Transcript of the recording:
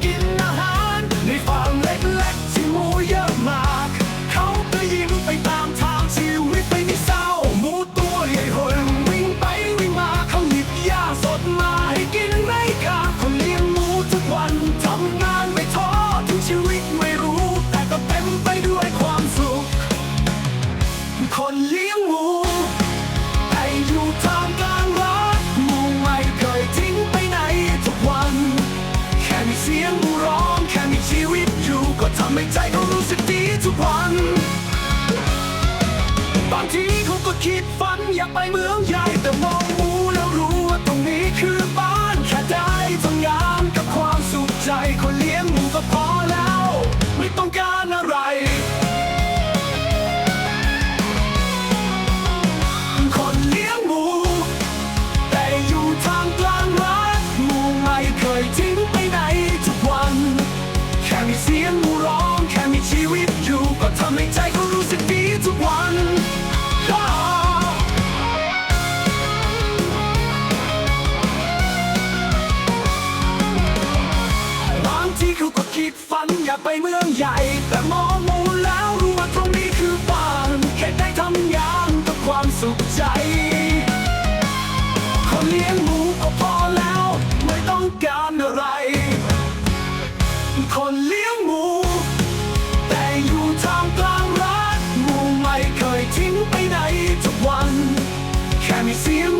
Kinderhahn, die fahren ำให้ใจเขารู้สึกดีทุกวัน บางทีเขาก็คิดฝันอยากไปเมืองใหญ่แต่มอง เมืองใหญ่ แต่มองมูมแล้วรู้ว่าตรงนี้คือบ้านแค่ได้ทำงางกับความสุขใจขอเลี้ยงหมูก็พอแล้ว ไม่ต้องการอะไร คนเลี้ยงหมู แต่อยู่ทางกลางรัฐหมูไม่เคยทิ้งไปไหนทุกวัน แค่มีเสียง